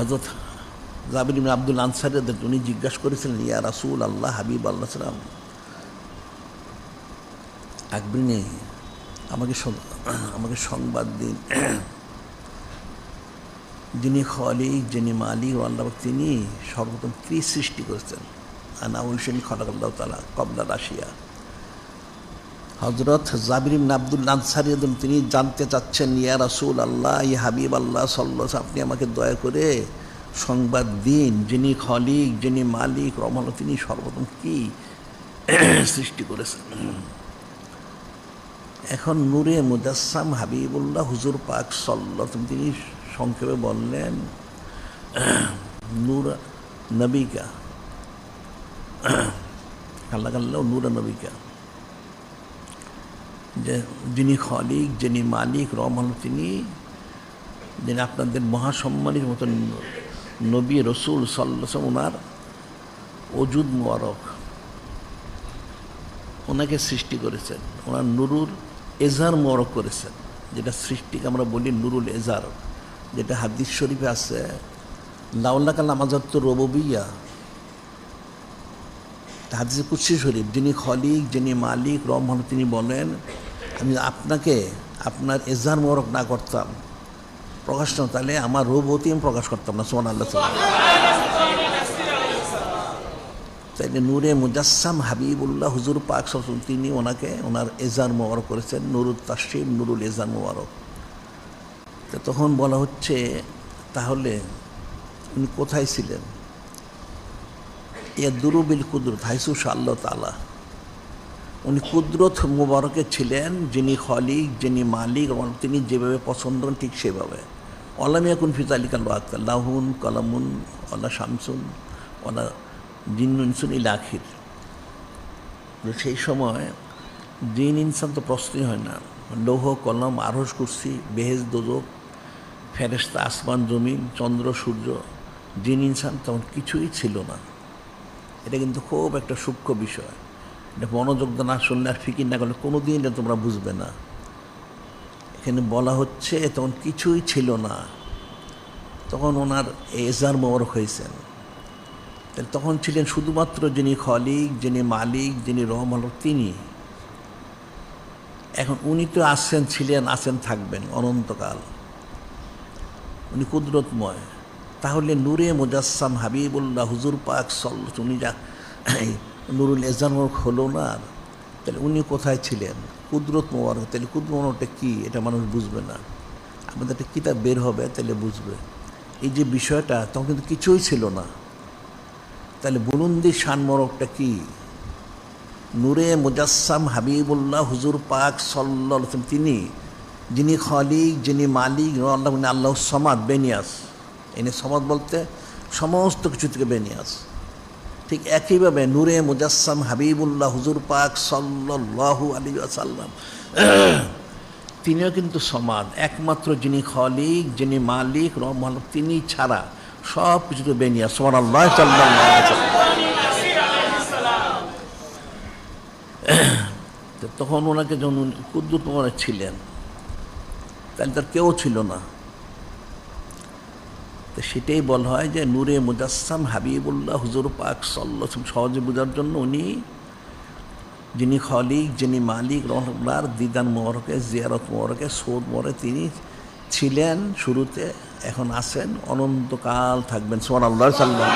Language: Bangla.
হজরত জাবির ইবনে আব্দুল আনসারের উনি জিজ্ঞাসা করেছিলেন, ইয়া রাসুল আল্লাহ হাবিব আল্লাহ সালাম আকবরিনে, আমাকে আমাকে সংবাদ দিন। যিনি খলিক যিনি মালিক ও আল্লাহ তিনি সর্বপ্রথম কি সৃষ্টি করেছেন? আনা উলসেন খলাকাল্লাহ তালা কবলা রাশিয়া। হজরত জাবির আব্দুল আনসারি তিনি জানতে চাচ্ছেন, ইয়া রাসুল আল্লাহ ই হাবিব আল্লাহ সাল্লাহ আপনি আমাকে দয়া করে সংবাদ দিন। যিনি খলিক, যিনি মালিক রমন তিনি সর্বপ্রথম কি সৃষ্টি করেছেন? এখন নূরে মুজাসসাম হাবিবুল্লাহ হুজুর পাক সাল্লাহ তিনি সংক্ষেপে বললেন, নূর নবিকা আল্লাহ আল্লাহ নূর নবিকা। যে যিনি খলিক, যিনি মালিক রহমান তিনি যিনি আপনাদের মহাসম্মানির মতন নবী রসুল সাল্লাম ওনার অজুদ মোবারক ওনাকে সৃষ্টি করেছেন। ওনার নুরুর এজার মোবারক করেছেন, যেটা সৃষ্টিকে আমরা বলি নুরুল এজার যেটা হাদিস শরীফে আছে লাউল্লা কাল আমাজার তো রববিয়া। হাদিসে কুৎসি শরীফ, যিনি খলিক, যিনি মালিক রহমান তিনি বলেন আমি আপনাকে, আপনার এজার মোরক না করতাম। প্রকাশ না, তাহলে আমার রূপবতী আমি প্রকাশ করতাম না সোমান আল্লাহ তাইলে নূরে মুজাসসাম হাবিবুল্লাহ হুজুর পাক সরসম তিনি ওনাকে ওনার এজার মোবারক করেছেন নুরুল তাসিম নুরুল এজার মোবারক। তো তখন বলা হচ্ছে, তাহলে উনি কোথায় ছিলেন? ইয়া দুরুবিল কুদরত, হাইসু আল্লাহ তালা উনি কুদরত মুবারকে ছিলেন, যিনি খলিক, যিনি মালিক, এবং তিনি যেভাবে পছন্দ করেন ঠিক সেভাবে। অলামিয়া কুন ফিতালিকাল ওয়াক্ত লাহুন, কলামুন ওলা শামসুন ওলা জিন্নুনসুন ইল আখির। তো সেই সময় জিন ইনসান তো প্রশ্নই হয় না। লৌহ, কলম আরস কুর্সি বেহেজ দোজক ফেরেস্তা আসমান, জমিন, চন্দ্র, সূর্য, জিন ইনসান তখন কিছুই ছিল না। এটা কিন্তু খুব একটা সূক্ষ্ম বিষয়। এটা মনোযোগ না শুনলে আর ফিকির না করলে কোনো দিন এটা তোমরা বুঝবে না। এখানে বলা হচ্ছে তখন কিছুই ছিল না। তখন ওনার এজার মোবারক হয়েছেন। তখন ছিলেন শুধুমাত্র যিনি খলিক, যিনি মালিক, যিনি রহমান তিনি। এখন উনি তো আসছেন, ছিলেন, আছেন, থাকবেন অনন্তকাল। উনি কুদরতময়। তাহলে নূরে মুজাসসাম হাবিবুল্লাহ হুজুর পাক সল উনি যা নুরুল এজান মোরক হলো না। তাহলে উনি কোথায় ছিলেন? কুদরত মোবারক। তাহলে কুদরত মোবারকটা কী? এটা মানুষ বুঝবে না। আমাদের একটা কিতাব বের হবে, তাহলে বুঝবে। এই যে বিষয়টা, তখন কিন্তু কিছুই ছিল না। তাহলে বুলন্দি শান মোরকটা কী? নূরে মুজাসসাম হাবিবুল্লাহ হুজুর পাক সাল্লাহ তিনি যিনি খলিক, যিনি মালিক আল্লাহ আল্লাহ সমাদ বেনিয়াস। এনে সমাদ বলতে সমস্ত কিছু থেকে বেনিয়াস। ঠিক একইভাবে নূরে মুজাসসাম হাবিবুল্লাহ হুজুর পাক সাল্লাহু আলী আসাল্লাম তিনিও কিন্তু সমান। একমাত্র যিনি খলিক, যিনি মালিক, রহমান, তিনি ছাড়া সব কিছু তো বেনিয়াস সমান আল্লাহ তখন ওনাকে যখন কুদ্দুত ছিলেন, তাহলে তার কেউ ছিল না। তো সেটাই বলা হয় যে নূরে মুজাসসাম হাবিবুল্লাহ হুজুর পাক সাল্লাম সহজে বোঝার জন্য উনি, যিনি খলিক, যিনি মালিক, রহমার, দিদান মোহরকে জিয়ারত মোহরকে সৌদ মোহরে তিনি ছিলেন শুরুতে, এখন আছেন, অনন্তকাল থাকবেন। সোমান আল্লাহ সাল্লাহ